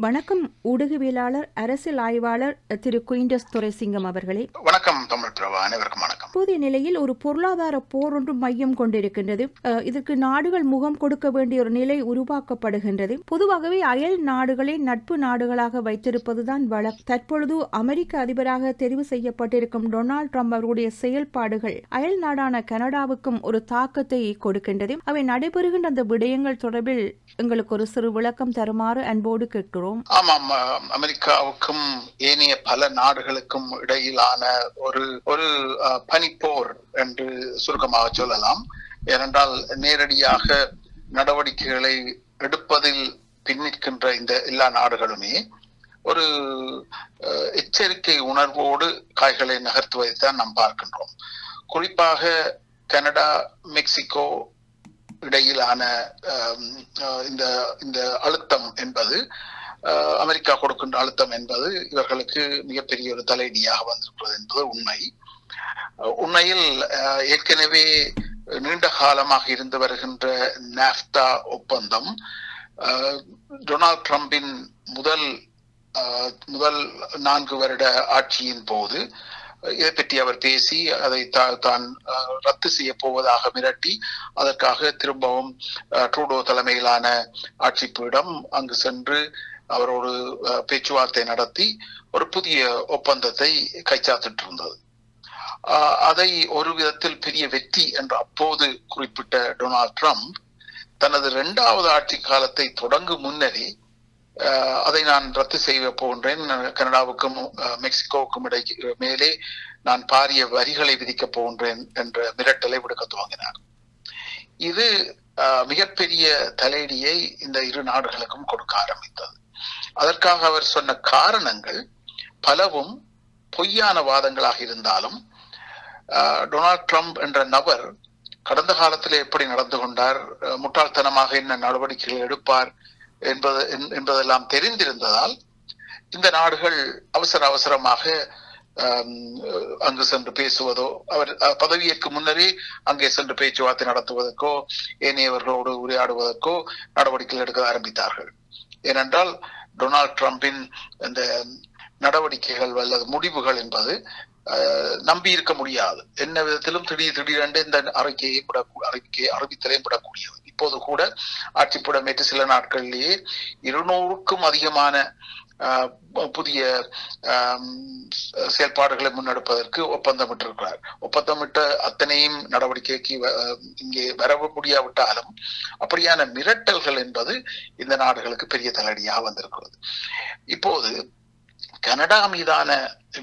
வணக்கம். ஊடகவியலாளர் அரசியல் ஆய்வாளர் திரு குயின்டஸ் துரைசிங்கம் அவர்களே. வணக்கம் தமிழ் பிரபா. அனைவருக்கும் வணக்கம். தற்போதைய நிலையில் ஒரு பொருளாதார போர் ஒன்று மையம் கொண்டிருக்கின்றது. இதற்கு நாடுகள் முகம் கொடுக்க வேண்டிய ஒரு நிலை உருவாக்கப்படுகின்றது. பொதுவாகவே அயல் நாடுகளை நட்பு நாடுகளாக வைத்திருப்பதுதான் வழக்கு தற்பொழுது அமெரிக்க அதிபராக தெரிவு செய்யப்பட்டிருக்கும் டொனால்ட் ட்ரம்ப் அவருடைய செயல்பாடுகள் அயல் நாடான கனடாவுக்கும் ஒரு தாக்கத்தை கொடுக்கின்றது. அவை நடைபெறுகின்ற அந்த விடயங்கள் தொடர்பில் எங்களுக்கு ஒரு சிறு விளக்கம் தருமாறு அன்போடு கேட்கிறோம். ஆமாம் அமெரிக்காவுக்கும் ஏனைய பல நாடுகளுக்கும் இடையிலான ஒரு ஒரு பனிப்போர் என்று சுருக்கமாக சொல்லலாம். ஏனென்றால் நேரடியாக நடவடிக்கைகளை எடுப்பதில் பின்னிற்கின்ற இந்த எல்லா நாடுகளுமே ஒரு எச்சரிக்கை உணர்வோடு காய்களை நகர்த்துவதைத்தான் நாம் பார்க்கின்றோம். குறிப்பாக கனடா மெக்சிகோ இடையிலான இந்த இந்த அழுத்தம் என்பது அமெரிக்கா கொடுக்கின்ற அழுத்தம் என்பது இவர்களுக்கு மிகப்பெரிய ஒரு தலையடியாக வந்திருக்கிறது என்பது உண்மை. உண்மையில் ஏற்கனவே நீண்ட காலமாக இருந்து வருகின்ற நாப்தா ஒப்பந்தம் டொனால்ட் ட்ரம்பின் முதல் முதல் நான்கு வருட ஆட்சியின் போது இதை பற்றி அவர் பேசி அதை தான் ரத்து செய்ய போவதாக மிரட்டி அதற்காக திரும்பவும் ட்ரூடோ தலைமையிலான ஆட்சிப்பீடம் அங்கு சென்று அவரோடு பேச்சுவார்த்தை நடத்தி ஒரு புதிய ஒப்பந்தத்தை கைச்சாத்திட்டு இருந்தது அதை ஒரு விதத்தில் பெரிய வெற்றி என்று அப்போது குறிப்பிட்ட டொனால்ட் ட்ரம்ப் தனது இரண்டாவது ஆட்சி காலத்தை தொடங்கும் முன்னரே அதை நான் ரத்து செய்ய போகின்றேன். கனடாவுக்கும் அஹ், மெக்சிகோவுக்கும் இடையே மேலே நான் பாரிய வரிகளை விதிக்கப் போகின்றேன் என்ற மிரட்டலை விடுக்க துவங்கினார். இது மிகப்பெரிய தலையடியை இந்த இரு நாடுகளுக்கும் கொடுக்க ஆரம்பித்தது. அதற்காக அவர் சொன்ன காரணங்கள் பலவும் பொய்யான வாதங்களாக இருந்தாலும் டொனால்ட் ட்ரம்ப் என்ற நபர் கடந்த காலத்தில் எப்படி நடந்து கொண்டார் முட்டாள்தனமாக என்ன நடவடிக்கைகள் எடுப்பார் என்பது என்- என்பதெல்லாம் தெரிந்திருந்ததால் இந்த நாடுகள் அவசர அவசரமாக அங்கு சென்று பேசுவதோ அவர் அஹ், முன்னரே அங்கே சென்று பேச்சுவார்த்தை நடத்துவதற்கோ ஏனையவர்களோடு உரையாடுவதற்கோ நடவடிக்கைகள் எடுக்க ஆரம்பித்தார்கள். ஏனென்றால் டொனால்ட் ட்ரம்பின் இந்த நடவடிக்கைகள் அல்லது முடிவுகள் என்பது நம்பி இருக்க முடியாது. என்ன விதத்திலும் திடீர் திடீரென்று இந்த அறிக்கையை அறிக்கை அறிவித்தலையும் விடக்கூடியது. இப்போது கூட ஆட்சிப்புடமேற்று சில நாட்களிலேயே இருநூறுக்கும் அதிகமான புதிய செயல்பாடுகளை முன்னெடுப்பதற்கு ஒப்பந்தமிட்டிருக்கிறார். ஒப்பந்தமிட்ட அத்தனையும் நடவடிக்கைக்கு இங்கே வர முடியாவிட்டாலும் அப்படியான மிரட்டல்கள் என்பது இந்த நாடுகளுக்கு பெரிய தலையடியாக வந்திருக்கிறது. இப்போது கனடா மீதான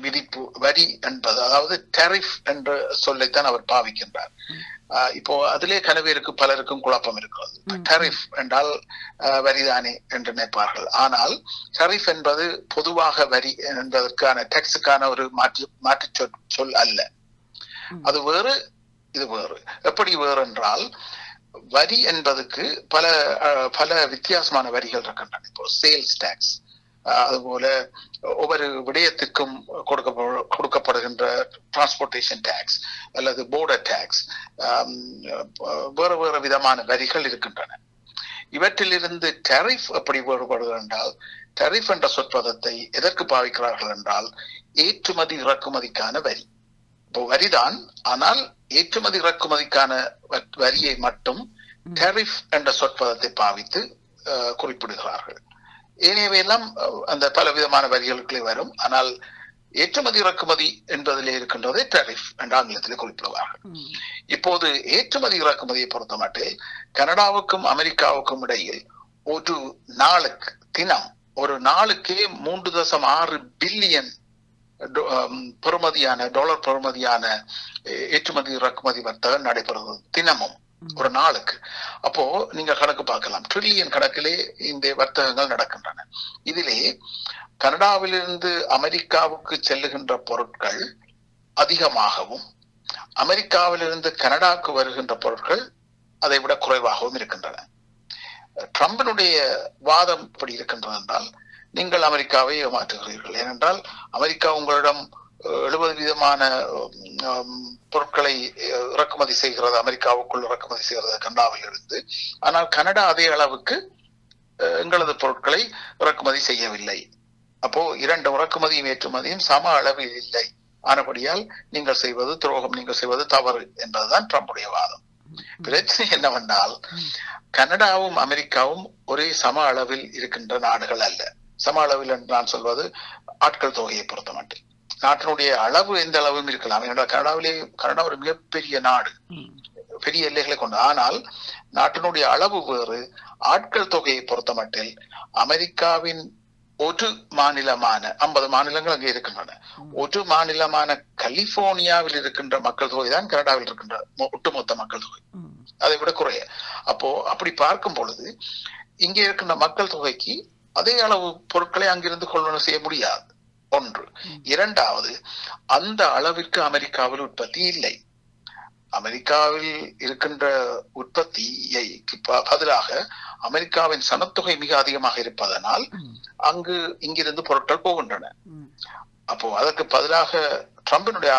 விதிப்பு வரி என்பது அதாவது டெரிஃப் என்ற சொல்லைத்தான் அவர் பாவிக்கின்றார். இப்போ அதிலே கனவேருக்கு பலருக்கும் குழப்பம் இருக்கிறது. டெரிஃப் என்றால் வரிதானே என்று நினைப்பார்கள். ஆனால் டெரிஃப் என்பது பொதுவாக வரி என்பதற்கான டேக்ஸுக்கான ஒரு மாற்று மாற்று சொல் சொல் அல்ல. அது வேறு இது வேறு. எப்படி வேறு என்றால் வரி என்பதுக்கு பல பல வித்தியாசமான வரிகள் இருக்கின்றன. இப்போ சேல்ஸ் டேக்ஸ் அதுபோல ஒவ்வொரு விடயத்துக்கும் கொடுக்க கொடுக்கப்படுகின்ற டிரான்ஸ்போர்ட்டேஷன் டேக்ஸ் அல்லது போர்டர் டேக்ஸ் வேறு வேறு விதமான வரிகள் இருக்கின்றன. இவற்றிலிருந்து டெரிஃப் எப்படி வேறுபடுகிறது என்றால் டெரிஃப் என்ற சொற்பதத்தை எதற்கு பாவிக்கிறார்கள் என்றால் ஏற்றுமதி இறக்குமதிக்கான வரி. இப்போ வரிதான் ஆனால் ஏற்றுமதி இறக்குமதிக்கான வரியை மட்டும். டெரிஃப் என்ற சொற்பதத்தை பாவித்து குறிப்பிடுகிறார்கள். ஏனையவையெல்லாம் அந்த பல விதமான வரிகளுக்குள்ளே வரும் ஆனால் ஏற்றுமதி இறக்குமதி என்பதிலே இருக்கின்றதை டெரிஃப் என்று ஆங்கிலத்திலே குறிப்பிடுவார்கள். இப்போது ஏற்றுமதி இறக்குமதியை பொறுத்தமட்டில் கனடாவுக்கும் அமெரிக்காவுக்கும் இடையில் ஒரு நாளுக்கு தினம் ஒரு நாளுக்கே மூன்று தசம் ஆறு பில்லியன் பெறுமதியான டாலர் பெறுமதியான ஏற்றுமதி இறக்குமதி வர்த்தகம் நடைபெறுகிறது தினமும். ஒரு நாளுக்கு. அப்போ நீங்க கணக்கு பார்க்கலாம். ட்ரில்லியன் கணக்கிலே இந்த வர்த்தகங்கள் நடக்கின்றன. இதிலே கனடாவிலிருந்து அமெரிக்காவுக்கு செல்லுகின்ற பொருட்கள் அதிகமாகவும் அமெரிக்காவிலிருந்து கனடாவுக்கு வருகின்ற பொருட்கள் அதை விட குறைவாகவும் இருக்கின்றன. ட்ரம்பினுடைய வாதம் இப்படி இருக்கின்றது என்றால் நீங்கள் அமெரிக்காவை ஏமாற்றுகிறீர்கள். ஏனென்றால் அமெரிக்கா உங்களிடம் எழுபது விதமான பொருட்களை இறக்குமதி செய்கிறது அமெரிக்காவுக்குள் இறக்குமதி செய்கிறது கனடாவில் இருந்து. ஆனால் கனடா அதே அளவுக்கு எங்களது பொருட்களை இறக்குமதி செய்யவில்லை. அப்போ இரண்டு இறக்குமதியும் ஏற்றுமதியும் சம அளவில் இல்லை. ஆனபடியால் நீங்கள் செய்வது துரோகம் நீங்கள் செய்வது தவறு என்பதுதான் ட்ரம்புடைய வாதம். பிரச்சனை என்னவென்றால் கனடாவும் அமெரிக்காவும் ஒரே சம அளவில் இருக்கின்ற நாடுகள் அல்ல. சம அளவில் என்று நான் சொல்வது ஆட்கள் தொகையை பொறுத்த மட்டும் நாட்டினுடைய அளவு எந்த அளவும் இருக்கலாம். ஏனென்றால் கனடாவிலே கனடா ஒரு மிகப்பெரிய நாடு. பெரிய எல்லைகளை கொண்டு. ஆனால் நாட்டினுடைய அளவு வேறு. ஆட்கள் தொகையை பொறுத்த மட்டில் அமெரிக்காவின் ஒரு மாநிலமான ஐம்பது மாநிலங்கள் அங்கே இருக்கின்றன. ஒரு மாநிலமான கலிபோர்னியாவில் இருக்கின்ற மக்கள் தொகை தான் கனடாவில் இருக்கின்ற ஒட்டுமொத்த மக்கள் தொகை. அதை விட குறைய. அப்போ அப்படி பார்க்கும் பொழுது இங்கே இருக்கின்ற மக்கள் தொகைக்கு அதே அளவு பொருட்களை அங்கிருந்து கொள்வன செய்ய முடியாது. ஒன்று. இரண்டாவது அந்த அளவிற்கு அமெரிக்காவில் உற்பத்தி இல்லை. அமெரிக்காவில் இருக்கின்ற உற்பத்தியை பதிலாக அமெரிக்காவின் சனத்தொகை மிக அதிகமாக இருப்பதனால் அங்கு இங்கிருந்து பொருட்கள் போகின்றன. அப்போ அதற்கு பதிலாக ட்ரம்பினுடைய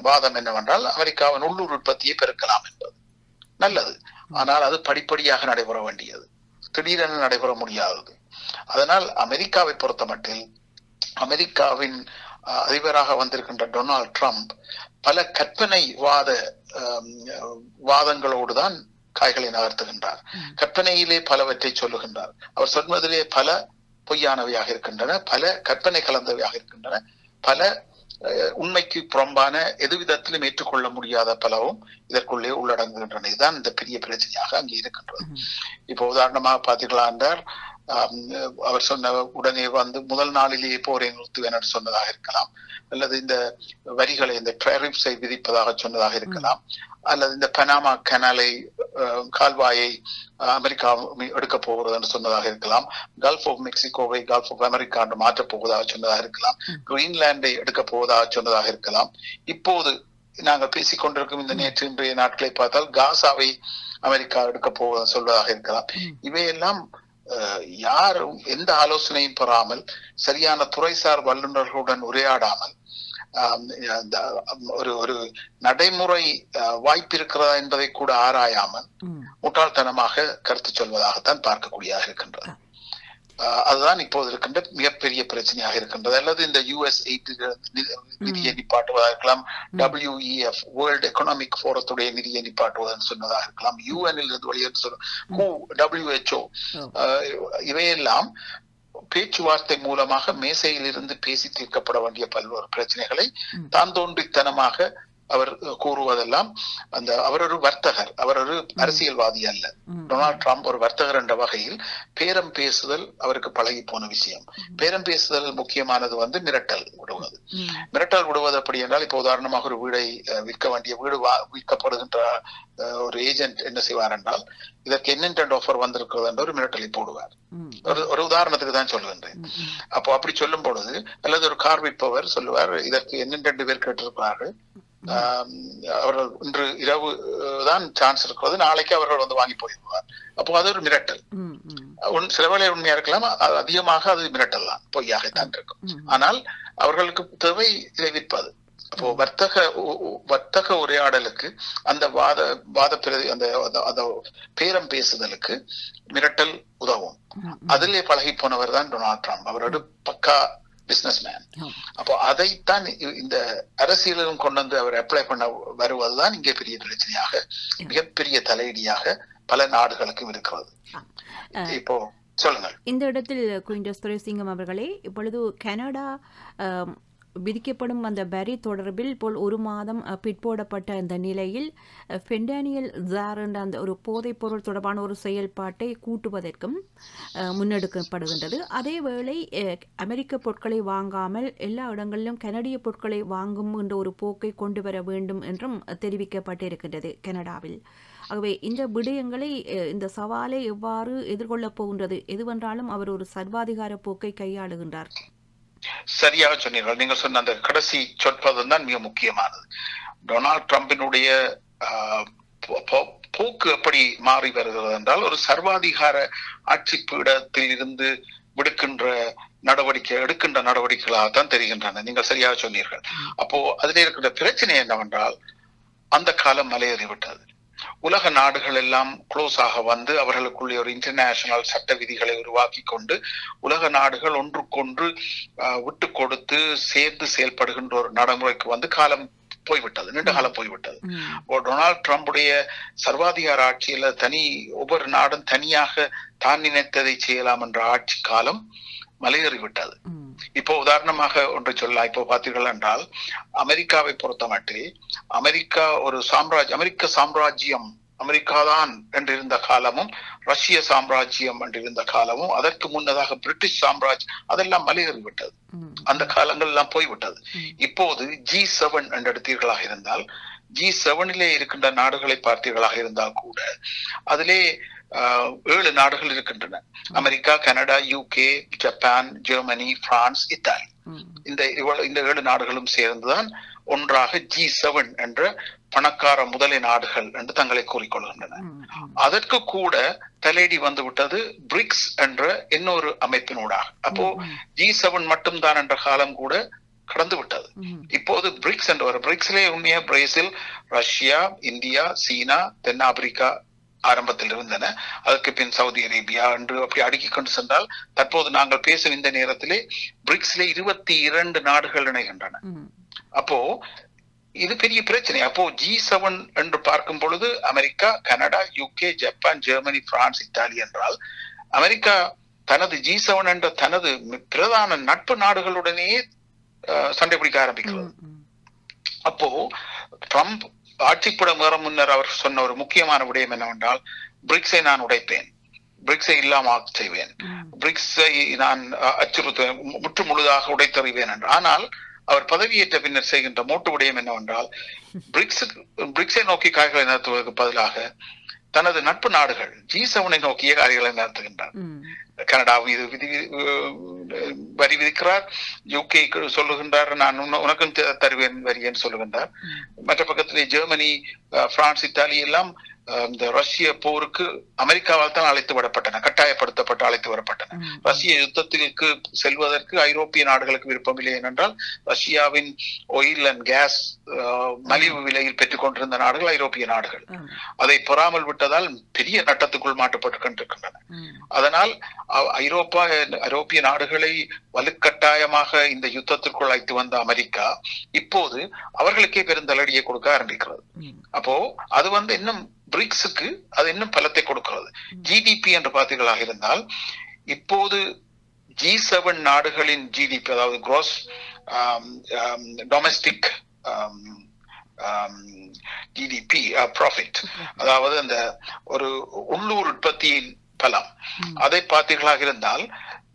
வாதம் என்னவென்றால் அமெரிக்காவின் உள்ளூர் உற்பத்தியை பெருக்கலாம் என்பது. நல்லது. ஆனால் அது படிப்படியாக நடைபெற வேண்டியது. திடீரென நடைபெற முடியாதது. அதனால் அமெரிக்காவை பொறுத்த மட்டில் அமெரிக்காவின் அதிபராக வந்திருக்கின்ற டொனால்ட் ட்ரம்ப் பல கற்பனை வாத வாதங்களோடு தான் காய்களை நகர்த்துகின்றார் கற்பனையிலே பலவற்றை சொல்லுகின்றார். அவர் சொன்னதிலே பல பொய்யானவையாக இருக்கின்றன பல கற்பனை கலந்தவையாக இருக்கின்றன பல உண்மைக்கு புறம்பான எதுவிதத்திலும் ஏற்றுக்கொள்ள முடியாத பலவும் இதற்குள்ளே உள்ளடங்குகின்றன. இதுதான் இந்த பெரிய பிரச்சனையாக அங்கே இருக்கின்றது. இப்போ உதாரணமாக பார்த்தீர்களா என்றால் அவர் சொன்ன உடனே வந்து முதல் நாளிலேயே போரை நிறுத்துவேன் என்று சொன்னதாக இருக்கலாம். அல்லது இந்த வரிகளை இந்த டெரிப்ஸை விதிப்பதாக சொன்னதாக இருக்கலாம். அல்லது இந்த பனாமா கனாலை கால்வாயை அமெரிக்கா எடுக்க போகிறது என்று சொன்னதாக இருக்கலாம். கல்ஃப் ஆஃப் மெக்சிகோவை கல்ஃப் ஆஃப் அமெரிக்கா என்று மாற்றப் போவதாக சொன்னதாக இருக்கலாம். கிரீன்லாண்டை எடுக்க போவதாக சொன்னதாக இருக்கலாம். இப்போது நாங்கள் பேசிக் கொண்டிருக்கும் இந்த நேற்று இன்றைய நாட்களை பார்த்தால் காசாவை அமெரிக்கா எடுக்க போவதாக சொல்வதாக இருக்கலாம். இவையெல்லாம் யாரும் எந்த ஆலோசனையும் பெறாமல் சரியான துறைசார் வல்லுநர்களுடன் உரையாடாமல் ஒரு ஒரு நடைமுறை அஹ், வாய்ப்பு இருக்கிறதா என்பதை கூட ஆராயாமல் முட்டாள்தனமாக கருத்து சொல்வதாகத்தான் பார்க்கக்கூடியதாக இருக்கின்றது. அதுதான் இப்போது இருக்கின்ற மிகப்பெரிய பிரச்சனையாக இருக்கின்றது. அல்லது இந்த யுஎஸ் நிதியை நிப்பாட்டுவதாக இருக்கலாம். WEF வேர்ல்டு எக்கனாமிக் ஃபோரத்துடைய நிதியை நிப்பாட்டுவதென்று சொன்னதாக இருக்கலாம். யூஎன்இல் இருந்து வெளியேறு சொல்ல அஹ், இவையெல்லாம் பேச்சுவார்த்தை மூலமாக மேசையில் இருந்து பேசி தீர்க்கப்பட வேண்டிய பல்வேறு பிரச்சனைகளை தான் தோன்றித்தனமாக அவர் கூறுவதெல்லாம் அந்த அவர் ஒரு வர்த்தகர் அவர் ஒரு அரசியல்வாதி அல்ல. டொனால்ட் ட்ரம்ப் ஒரு வர்த்தகர் என்ற வகையில் பேரம் பேசுதல் அவருக்கு பழகி போன விஷயம் பேரம் பேசுதல் முக்கியமானது வந்து மிரட்டல் விடுவது. மிரட்டல் விடுவது அப்படி என்றால் இப்போ உதாரணமாக ஒரு வீடை விற்க வேண்டிய வீடு வா- விற்கப்படுகின்ற ஒரு ஏஜென்ட் என்ன செய்வார் என்றால் இதற்கு என்னென்ன ஆஃபர் வந்திருக்கிறது என்ற ஒரு மிரட்டலை போடுவார். ஒரு ஒரு உதாரணத்துக்கு தான் சொல்லுகின்றேன். அப்போ அப்படி சொல்லும் பொழுது அல்லது ஒரு கார் விற்பவர் சொல்லுவார் இதற்கு என்னென்ன ரெண்டு பேர் கேட்டிருக்கிறார்கள்? அவர்கள் இன்று இரவு தான் சான்ஸ் இருக்கிறது. நாளைக்கு அவர்கள் வந்து வாங்கி போயிடுவார். அப்போ அது ஒரு மிரட்டல் சில வேளை உண்மையா இருக்கலாம் அது அதிகமாக அது மிரட்டல் தான் பொய்யாகத்தான் இருக்கும். ஆனால் அவர்களுக்கு தேவை இதை விற்பது. அப்போ வர்த்தக வர்த்தக உரையாடலுக்கு அந்த வாத வாத பிரதி அந்த அந்த- அந்த பேரம் பேசுதலுக்கு மிரட்டல் உதவும். அதிலே பழகி போனவர் தான் டொனால்ட் ட்ரம்ப். அவரோட பக்கா பிசினஸ் மேன் அப்போ அதைத்தான் இந்த அரசியலிலும் கொண்டு வந்து அவர் அப்ளை பண்ண வருவதுதான் இங்கே பெரிய பிரச்சனையாக மிகப்பெரிய தலையீடியாக பல நாடுகளுக்கும் இருக்கிறது. இப்போ சொல்லுங்கள். இந்த இடத்தில் குயின்டஸ் துரைசிங்கம் அவர்களே இப்பொழுது கனடா விதிக்கப்படும் அந்த பெரி தொடர்பில் போல் ஒரு மாதம் பிற்போடப்பட்ட அந்த நிலையில் ஃபெண்டானியல் ஜார் என்ற அந்த ஒரு போதைப்பொருள் தொடர்பான ஒரு செயல்பாட்டை கூட்டுவதற்கும் முன்னெடுக்கப்படுகின்றது. அதேவேளை வேளை அமெரிக்க பொருட்களை வாங்காமல் எல்லா இடங்களிலும் கனடிய பொருட்களை வாங்கும் என்ற ஒரு போக்கை கொண்டு வர வேண்டும் என்றும் தெரிவிக்கப்பட்டிருக்கின்றது கனடாவில். ஆகவே இந்த விடயங்களை இந்த சவாலை எவ்வாறு எதிர்கொள்ளப் போகின்றது எதுவென்றாலும் அவர் ஒரு சர்வாதிகார போக்கை கையாளுகின்றார். சரியாக சொன்னீர்கள். நீங்கள் சொன்ன அந்த கடைசி சொற்பதம் தான் மிக முக்கியமானது. டொனால்ட் ட்ரம்பினுடைய போக்கு எப்படி மாறி வருகிறது என்றால் ஒரு சர்வாதிகார ஆட்சி பீடத்தில் இருந்து விடுக்கின்ற நடவடிக்கை எடுக்கின்ற நடவடிக்கைகளாகத்தான் தெரிகின்றன. நீங்கள் சரியாக சொன்னீர்கள். அப்போ அதில் இருக்கிற பிரச்சனை என்னவென்றால் அந்த காலம் மலையேறிவிட்டது. உலக நாடுகள் எல்லாம் க்ளோஸ் ஆக வந்து அவர்களுக்குள்ளே ஒரு இன்டர்நேஷனல் சட்ட விதிகளை உருவாக்கி கொண்டு உலக நாடுகள் ஒன்றுக்கொன்று விட்டு கொடுத்து சேர்ந்து செயல்படுகின்ற ஒரு நடைமுறைக்கு வந்து காலம் போய்விட்டது. நீண்ட காலம் போய்விட்டது. டொனால்ட் ட்ரம்புடைய சர்வாதிகார ஆட்சியில தனி ஒவ்வொரு நாடும் தனியாக தான் நினைத்ததை செய்யலாம் என்ற ஆட்சி காலம் மலையேறிவிட்டது இப்போ உதாரணமாக ஒன்று சொல்லலாம். இப்போ பார்த்தீர்கள் என்றால் அமெரிக்காவை பொறுத்தமட்டில் அமெரிக்கா ஒரு சாம்ராஜ் அமெரிக்க சாம்ராஜ்யம் அமெரிக்காதான் என்றிருந்த காலமும் ரஷ்ய சாம்ராஜ்யம் என்றிருந்த காலமும் அதற்கு முன்னதாக பிரிட்டிஷ் சாம்ராஜ்யம் அதெல்லாம் மலையேறிவிட்டது அந்த காலங்கள் எல்லாம் போய்விட்டது. இப்போது ஜி செவன் என்று எடுத்தீர்களாக இருந்தால் ஜி செவனிலே இருக்கின்ற நாடுகளை பார்த்தீர்களாக இருந்தால் கூட அதிலே ஏழு நாடுகள் இருக்கின்றன. America Canada UK Japan Germany France Italy இந்த இந்த ஏழு நாடுகளும் சேர்ந்துதான் ஒன்றாக ஜி செவன் என்ற பணக்கார முதலை நாடுகள் என்று தங்களை கூறிக்கொள்கின்றன. அதற்கு கூட தலையடி வந்து விட்டது பிரிக்ஸ் என்ற இன்னொரு அமைப்பினூடாக. அப்போ ஜி செவன் மட்டும்தான் என்ற காலம் கூட கடந்து விட்டது இப்போது பிரிக்ஸ் என்ற ஒரு பிரிக்ஸ்லே உண்மையா? பிரேசில் ரஷ்யா இந்தியா சீனா தென்னாப்பிரிக்கா ஆரம்பத்தில் இருந்தன அதற்கு பின் சவுதி அரேபியா என்று அப்படி அடுக்கிக் கொண்டு சென்றால் தற்போது நாங்கள் பேசும் இந்த நேரத்திலே பிரிக்ஸ்லே இருபத்தி இரண்டு நாடுகள் இணைகின்றன. அப்போ இது பெரிய பிரச்சனை. அப்போ ஜி செவன் என்று பார்க்கும் பொழுது America Canada UK Japan Germany France Italy என்றால் அமெரிக்கா தனது ஜி செவன் என்ற தனது பிரதான நட்பு நாடுகளுடனேயே அஹ், சண்டை பிடிக்க ஆரம்பிக்கிறது. அப்போ ட்ரம்ப் ஆட்சிப்படம் வர முன்னர் அவர் சொன்ன ஒரு முக்கியமான விடயம் என்னவென்றால் பிரிக்ஸை நான் உடைப்பேன். பிரிக்ஸை இல்லாமல் செய்வேன். பிரிக்ஸை நான் அச்சுறுத்துவேன். முற்று முழுதாக உடைத்தறிவேன் என்று. ஆனால் அவர் பதவியேற்ற பின்னர் செய்கின்ற மூட்டு விடயம் என்னவென்றால் பிரிக்ஸ் பிரிக்ஸை நோக்கி காய்களை நடத்துவதற்கு பதிலாக தனது நட்பு நாடுகள் ஜி செவனை நோக்கிய காரியங்களை நடத்துகின்றார் கனடா மீது விதி வரி விதிக்கிறார் யூகே சொல்லுகின்றார் நான் உனக்கும் தருவேன் வரி என்று சொல்லுகின்றார். மற்ற பக்கத்திலே ஜெர்மனி பிரான்ஸ் இத்தாலி எல்லாம் இந்த ரஷ்ய போருக்கு அமெரிக்காவால் தான் அழைத்து வரப்பட்டன கட்டாயப்படுத்தப்பட்டு அழைத்து வரப்பட்டன. ரஷ்ய யுத்தத்திற்கு செல்வதற்கு ஐரோப்பிய நாடுகளுக்கு விருப்பமில்லை ஏனென்றால் ரஷ்யாவின் ஒயில் அண்ட் கேஸ் மலிவு விலையில் பெற்றுக் கொண்டிருந்த நாடுகள் ஐரோப்பிய நாடுகள். அதை பெறாமல் விட்டதால் பெரிய நட்டத்துக்குள் மாட்டப்பட்டு கொண்டிருக்கின்றன அதனால் ஐரோப்பா ஐரோப்பிய நாடுகளை வலுக்கட்டாயமாக இந்த யுத்தத்திற்குள் அழைத்து வந்த அமெரிக்கா இப்போது அவர்களுக்கே பெருந்தளடியை கொடுக்க ஆரம்பிக்கிறது. அப்போ அது வந்து இன்னும் பிரிக்ஸுக்கு அது இன்னும் பலத்தை கொடுக்கிறது. ஜிடிபி என்று பார்த்தீர்களாக இருந்தால் இப்போது ஜி செவன் நாடுகளின் ஜிடிபி அதாவது கிராஸ் டொமஸ்டிக் ஜிடிபி ப்ராஃபிட் அதாவது அந்த ஒரு உள்ளூர் உற்பத்தியின் பலம். அதை பார்த்தீர்களாக இருந்தால்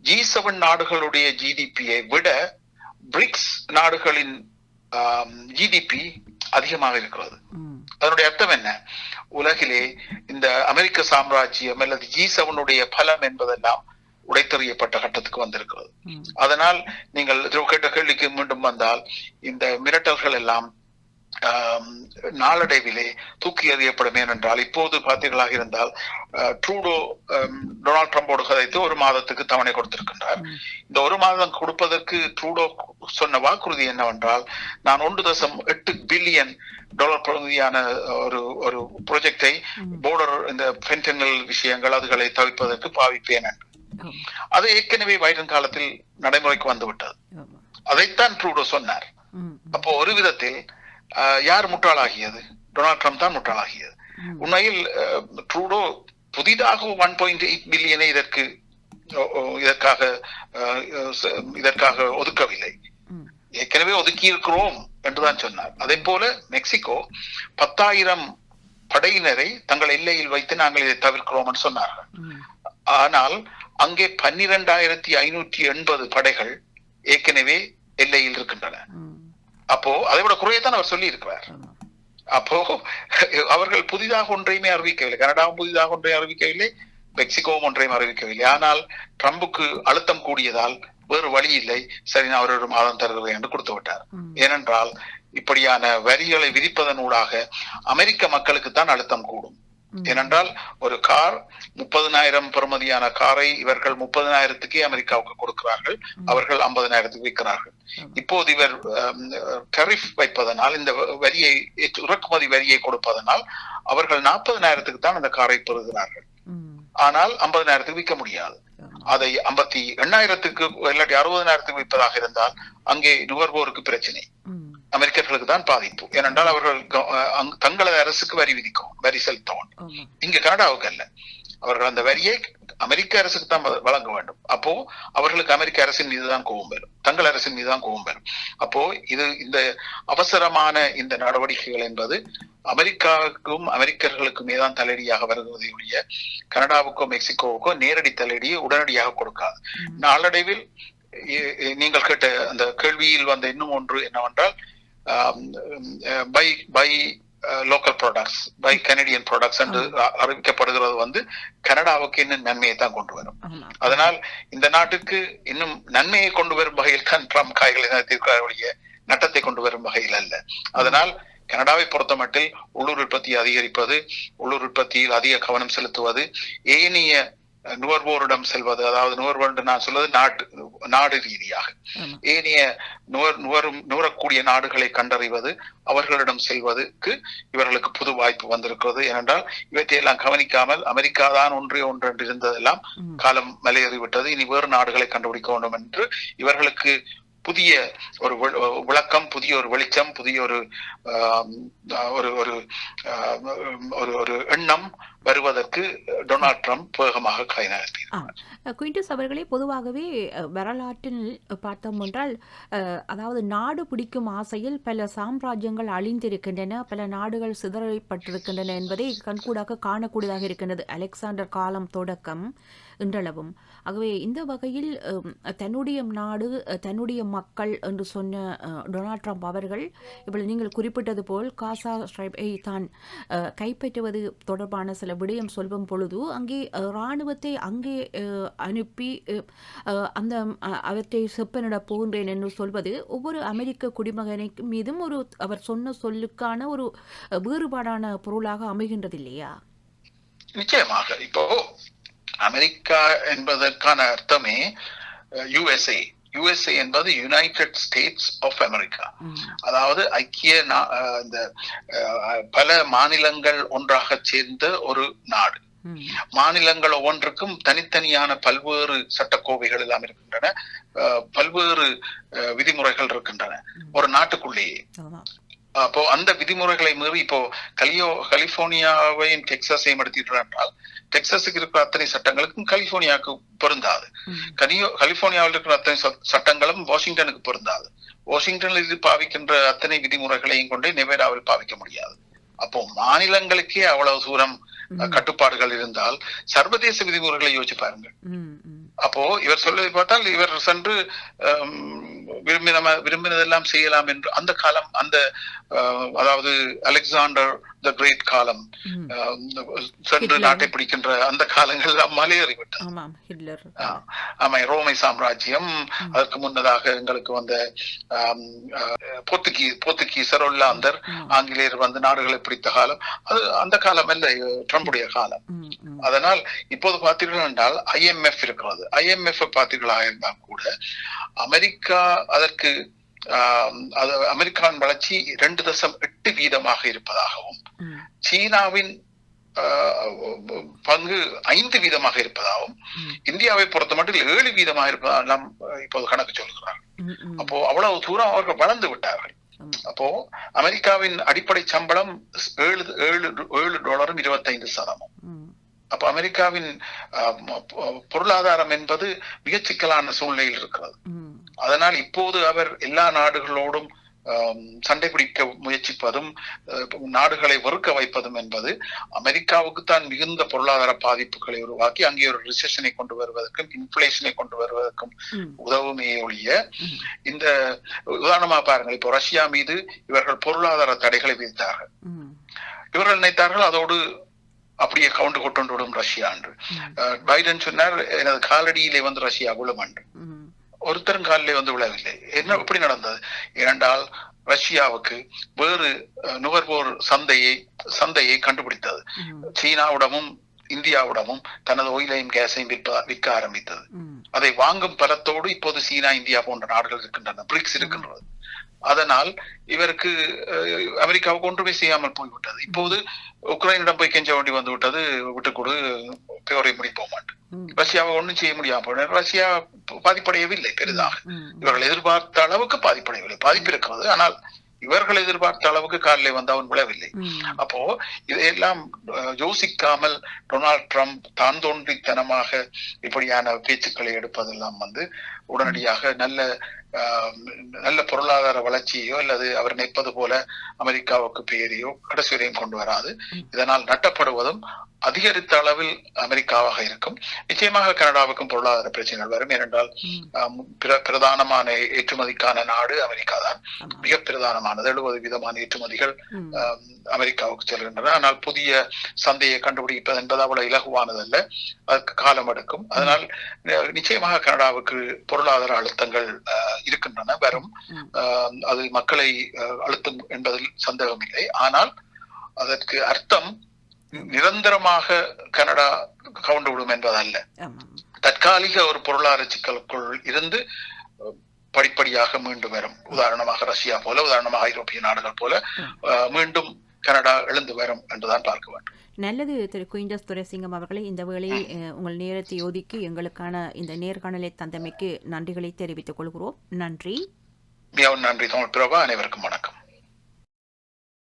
ஜி செவன் நாடுகளுடைய ஜிடிபியை விட பிரிக்ஸ் நாடுகளின் um, ஜிடிபி அதிகமாக இருக்கிறது. அதனுடைய அர்த்தம் என்ன? உலகிலே இந்த அமெரிக்க சாம்ராஜ்யம் அல்லது ஜி செவனுடைய பலம் என்பதெல்லாம் உடைத்தெறியப்பட்ட கட்டத்துக்கு வந்திருக்கிறது. அதனால் நீங்கள் கேட்ட கேள்விக்கு மீண்டும் வந்தால் இந்த மிரட்டல்கள் எல்லாம் நாளடைவிலே தூக்கி எறியப்படும் ஏனென்றால் இப்போது பார்த்தீர்களாக இருந்தால் ட்ரூடோ டொனால்ட் ட்ரம்போடு கதைத்து ஒரு மாதத்துக்கு தவணை கொடுத்திருக்கின்றார். இந்த ஒரு மாதம் கொடுப்பதற்கு ட்ரூடோ சொன்ன வாக்குறுதி என்னவென்றால் நான் ஒன்று தசம் எட்டு பில்லியன் டாலர் பிரதியான ஒரு ஒரு ப்ராஜெக்டை. போர்டர் இந்த ஃபென்டனல் விஷயங்கள் அதுகளை தவிர்ப்பதற்கு பாவிப்பேன் அது ஏற்கனவே வைடன் காலத்தில் நடைமுறைக்கு வந்துவிட்டது. அதைத்தான் ட்ரூடோ சொன்னார் அப்போ ஒரு விதத்தில் யார் முட்டாளாகியது? டொனால்ட் ட்ரம்ப் தான் முட்டாளாகியது. உண்மையில் ட்ரூடோ புதிதாக ஒன் பாயிண்ட் எயிட் பில்லியனை இதற்கு இதற்காக இதற்காக ஒதுக்கவில்லை. ஏற்கனவே ஒதுக்கி இருக்கிறோம் என்றுதான் சொன்னார். அதே போல மெக்சிகோ பத்தாயிரம் படையினரை தங்கள் எல்லையில் வைத்து நாங்கள் இதை தவிர்க்கிறோம் என்று சொன்னார்கள். ஆனால் அங்கே பன்னிரெண்டாயிரத்தி ஐநூற்றி எண்பது படைகள் ஏற்கனவே எல்லையில் இருக்கின்றன. அப்போ அதை விட குறையத்தான் அவர் சொல்லி இருக்கிறார். அப்போ அவர்கள் புதிதாக ஒன்றையுமே அறிவிக்கவில்லை. கனடாவும் புதிதாக ஒன்றையும் அறிவிக்கவில்லை. மெக்சிகோவும் ஒன்றையும் அறிவிக்கவில்லை. ஆனால் ட்ரம்புக்கு அழுத்தம் கூடியதால் வேறு வழி இல்லை. சரி நான் அவர் ஒரு மாதம் தருகிறேன் என்று கொடுத்து விட்டார். ஏனென்றால் இப்படியான வரிகளை விதிப்பதன் ஊடாக அமெரிக்க மக்களுக்கு தான் அழுத்தம் கூடும். ஏனென்றால் ஒரு கார் முப்பதனாயிரம் பெறுமதியான காரை இவர்கள் முப்பதனாயிரத்துக்கே அமெரிக்காவுக்கு கொடுக்கிறார்கள் அவர்கள் ஐம்பதனாயிரத்துக்கு விற்கிறார்கள். இப்போது இவர் டரிஃப் வைப்பதனால் இந்த வரியை இறக்குமதி வரியை கொடுப்பதனால் அவர்கள் நாற்பதனாயிரத்துக்கு தான் அந்த காரை பெறுகிறார்கள். ஆனால் ஐம்பதனாயிரத்துக்கு விற்க முடியாது. அதை ஐம்பத்தி எண்ணாயிரத்துக்கு இல்லாட்டி அறுபதனாயிரத்துக்கு விற்பதாக இருந்தால் அங்கே நுகர்வோருக்கு பிரச்சனை. அமெரிக்கர்களுக்கு தான் பாதிப்பு. ஏனென்றால் அவர்கள் தங்களது அரசுக்கு வரி விதிக்கும் வரி செலுத்தவும். ஆமா. இங்க கனடாவுக்கு அல்ல. அவர்கள் அந்த வரியை அமெரிக்க அரசுக்கு தான் வழங்க வேண்டும். அப்போ அவர்களுக்கு அமெரிக்க அரசின் மீது தான் கோபம் வரும். தங்கள் அரசின் மீது தான் கோபம் வரும். அப்போ இது இந்த அவசரமான இந்த நடவடிக்கைகள் என்பது அமெரிக்காவுக்கும் அமெரிக்கர்களுக்குமே தான் தலையடியாக வருகிறதை ஒழிய கனடாவுக்கோ மெக்சிகோவுக்கோ நேரடி தலையடியை உடனடியாக கொடுக்காது. நாளடைவில் நீங்கள் கேட்ட அந்த கேள்வியில் வந்த இன்னும் ஒன்று என்னவென்றால் buy buy local products buy Canadian products என்று அறிவிக்கப்படுகிறது வந்து கனடாவுக்கு இன்னும் நன்மையை தான் கொண்டு வரும். அதனால் இந்த நாட்டுக்கு இன்னும் நன்மையை கொண்டு வரும் வகையில் தான் ட்ரம்ப் காய்களை நட்டத்தை கொண்டு வரும் வகையில் அல்ல. அதனால் கனடாவை பொறுத்த மட்டில் உள்ளூர் உற்பத்தியை அதிகரிப்பது உள்ளூர் உற்பத்தியில் அதிக கவனம் செலுத்துவது ஏனைய நுகர்வோரிடம் செல்வது அதாவது நுகர்வோர் என்று நான் சொல்வது நாட்டு நாடு ரீதியாக. ஏனைய நுகர் நுகரும் நுகரக்கூடிய நாடுகளை கண்டறிவது அவர்களிடம் செல்வதற்கு இவர்களுக்கு புது வாய்ப்பு வந்திருக்கிறது ஏனென்றால் இவற்றையெல்லாம் கவனிக்காமல் அமெரிக்கா தான் ஒன்றே ஒன்று என்று இருந்ததெல்லாம். காலம் மலையேறிவிட்டது இனி வேறு நாடுகளை கண்டுபிடிக்க வேண்டும் என்று இவர்களுக்கு புதிய ஒரு விளக்கம் புதிய ஒரு வெளிச்சம் புதிய ஒரு ஒரு ஒரு ஒரு ஒரு எண்ணம் வருவதற்கு டொனால்ட் ட்ரம்ப் வேகமாக கை குயின்டஸ் அவர்களே பொதுவாகவே வரலாற்றில் பார்த்தோம் என்றால் அதாவது நாடு பிடிக்கும் ஆசையில் பல சாம்ராஜ்யங்கள் அழிந்திருக்கின்றன பல நாடுகள் சிதறப்பட்டிருக்கின்றன என்பதை கண்கூடாக காணக்கூடியதாக இருக்கின்றது அலெக்சாண்டர் காலம் தொடக்கம் இன்றளவும். ஆகவே இந்த வகையில் தன்னுடைய நாடு தன்னுடைய மக்கள் என்று சொன்ன டொனால்ட் ட்ரம்ப் அவர்கள் இப்பொழுது நீங்கள் குறிப்பிட்டது போல் காசா ஸ்ட்ரைப்பை தான் கைப்பற்றுவது தொடர்பான சில விடயம் சொல்லும் பொழுது அங்கே இராணுவத்தை அங்கே அனுப்பி அந்த அவற்றை செப்பனிட போகின்றேன் என்று சொல்வது ஒவ்வொரு அமெரிக்க குடிமகனை மீதும் ஒரு அவர் சொன்ன சொல்லுக்கான ஒரு வேறுபாடான பொருளாக அமைகின்றது இல்லையா நிச்சயமாக. இப்போ அமெரிக்கா என்பதற்கான அர்த்தமே யுஎஸ்ஏ. யுஎஸ்ஏ என்பது யுனைடெட் ஸ்டேட்ஸ் ஆஃப் அமெரிக்கா அதாவது ஐக்கிய இந்த பல மாநிலங்கள் ஒன்றாக சேர்ந்த ஒரு நாடு. மாநிலங்கள் ஒவ்வொன்றுக்கும் தனித்தனியான பல்வேறு சட்டக்கோவைகள் எல்லாம் இருக்கின்றன. பல்வேறு விதிமுறைகள் இருக்கின்றன. ஒரு நாட்டுக்குள்ளேயே. அப்போ அந்த விதிமுறைகளை மீறி இப்போ கலியோ கலிபோர்னியாவையும் டெக்சாஸையும் என்றால் டெக்சாஸுக்கு இருக்கிற அத்தனை சட்டங்களுக்கும் கலிபோர்னியாவுக்கு பொருந்தாது. கலியோ கலிபோர்னியாவில் இருக்கிற அத்தனை சட்- சட்டங்களும் வாஷிங்டனுக்கு பொருந்தாது. வாஷிங்டனில் இது பாவிக்கின்ற அத்தனை விதிமுறைகளையும் கொண்டு நெவேடாவில் பாவிக்க முடியாது. அப்போ மாநிலங்களுக்கே அவ்வளவு தூரம் கட்டுப்பாடுகள் இருந்தால் சர்வதேச விதிமுறைகளை யோசிச்சு பாருங்க. அப்போ இவர் சொல்வதை பார்த்தால் இவர் சென்று விரும்பின விரும்பினதெல்லாம் செய்யலாம் என்று அந்த காலம் அந்த அதாவது அலெக்சாண்டர் த கிரேட் காலம். சென்று. நாட்டை பிடிக்கின்ற அந்த காலங்கள் மலையேறிவிட்டது. ஆமா ரோமை சாம்ராஜ்யம். அதற்கு முன்னதாக எங்களுக்கு வந்த போர்த்துகீ போர்த்துகீசர் ஒல்லாந்தர். ஆங்கிலேயர் வந்து நாடுகளை பிடித்த காலம். அது அந்த காலம் அல்ல ட்ரம்புடைய காலம். அதனால் இப்போது பார்த்தீர்கள் என்றால் ஐஎம்எஃப் இருக்கிறது. ஐஎம்எஃப் பார்த்தீர்களாக இருந்தால் கூட அமெரிக்கா அதற்கு அது அமெரிக்காவின் வளர்ச்சி இரண்டு தசம் எட்டு வீதமாக இருப்பதாகவும் சீனாவின் பங்கு ஐந்து வீதமாக இருப்பதாகவும். இந்தியாவை பொறுத்த மட்டும் ஏழு வீதமாக இருப்பதாகவும் இப்போது கணக்கு சொல்கிறார்கள். அப்போ அவ்வளவு தூரம் அவர்கள் வளர்ந்து விட்டார்கள். அப்போ அமெரிக்காவின் அடிப்படை சம்பளம் ஏழு ஏழு ஏழு டாலரும் இருபத்தைந்து சதமும் அப்ப அமெரிக்காவின் பொருளாதாரம் என்பது மிகச் சிக்கலான சூழ்நிலையில் இருக்கிறது. அதனால் இப்போது அவர் எல்லா நாடுகளோடும் சண்டை பிடிக்க முயற்சிப்பதும் நாடுகளை வெறுக்க வைப்பதும் என்பது அமெரிக்காவுக்கு தான் மிகுந்த பொருளாதார பாதிப்புகளை உருவாக்கி அங்கே ஒரு ரிசெஷனை கொண்டு வருவதற்கும் இன்ஃபிளேஷனை கொண்டு வருவதற்கும். உதவுமே ஒழிய. இந்த உதாரணமா பாருங்கள் இப்போ ரஷ்யா மீது இவர்கள் பொருளாதார தடைகளை விதித்தார்கள். இவர்கள் நினைத்தார்கள் அதோடு அப்படியே கவுண்டு கொண்டு விடும் ரஷ்யா என்று பைடன் சொன்னார் எனது காலடியிலே வந்து ரஷ்யா விழும் என்று. ஒருத்தரும் காலிலே வந்து விழவில்லை. என்ன எப்படி நடந்தது? ஏனென்றால் ரஷ்யாவுக்கு வேறு நுகர்வோர் சந்தையை சந்தையை கண்டுபிடித்தது. சீனாவிடமும் இந்தியாவிடமும் தனது ஒயிலையும் கேஸையும் விற்ப விற்க ஆரம்பித்தது. அதை வாங்கும் பலத்தோடு இப்போது சீனா இந்தியா போன்ற நாடுகள் இருக்கின்றன. பிரிக்ஸ் இருக்கின்றது. அதனால் இவருக்கு அமெரிக்காவுக்கு ஒன்றுமே செய்யாமல் போய்விட்டது. இப்போது உக்ரைனிடம் போய் கெஞ்ச வேண்டி வந்து விட்டது விட்டுக் கொடு போரை முடிப்போம் ரஷ்யாவை ஒன்றும் செய்ய முடியாம. ரஷ்யா பாதிப்படையவில்லை பெரிதாக. இவர்கள் எதிர்பார்த்த அளவுக்கு பாதிப்படையவில்லை. பாதிப்பு இருக்கிறது ஆனால் இவர்கள் எதிர்பார்த்த அளவுக்கு காலிலே வந்து அவன் விழவில்லை. அப்போ இதையெல்லாம் யோசிக்காமல் டொனால்ட் ட்ரம்ப் தான் தோன்றித்தனமாக இப்படியான பேச்சுக்களை எடுப்பதெல்லாம் வந்து உடனடியாக நல்ல நல்ல பொருளாதார வளர்ச்சியோ அல்லது அவர் நினைப்பது போல அமெரிக்காவுக்கு பேரையோ கடைசி வரையும் கொண்டு வராது. இதனால் நட்டப்படுவதும் அதிகரித்த அளவில் அமெரிக்காவாக இருக்கும். நிச்சயமாக கனடாவுக்கும் பொருளாதார பிரச்சனைகள் வரும். ஏனென்றால் பிரதானமான ஏற்றுமதிக்கான நாடு அமெரிக்கா தான். மிக பிரதானமானது. எழுபது விதமான ஏற்றுமதிகள் அமெரிக்காவுக்கு செல்கின்றன. ஆனால் புதிய சந்தையை கண்டுபிடிப்பது என்பது அவ்வளவு இலகுவானதல்ல. அதற்கு காலம் எடுக்கும் அதனால் நிச்சயமாக கனடாவுக்கு பொருளாதார அழுத்தங்கள் அஹ், இருக்கின்றன வரும் அது மக்களை அழுத்தும் என்பதில் சந்தேகமில்லை ஆனால் அதற்கு அர்த்தம் நிரந்தரமாக கனடா கவுண்டு விடும் என்பதல்ல. தற்காலிக ஒரு பொருளாதார சிக்கலுக்குள் இருந்து படிப்படியாக மீண்டும் வரும். உதாரணமாக ரஷ்யா போல உதாரணமாக ஐரோப்பிய நாடுகள் போல மீண்டும் கனடா எழுந்து வரும் என்றுதான் பார்க்க வேண்டும். நல்லது திரு குயின்டஸ் துரைசிங்கம் அவர்களே இந்த வேளையில் உங்கள் நேரத்தை ஒதுக்கி எங்களுக்கான இந்த நேர்காணலை தந்தமைக்கு நன்றிகளை தெரிவித்துக் கொள்கிறோம். நன்றி. மிகவும் நன்றி தமிழ் பிரபா அனைவருக்கும் வணக்கம்.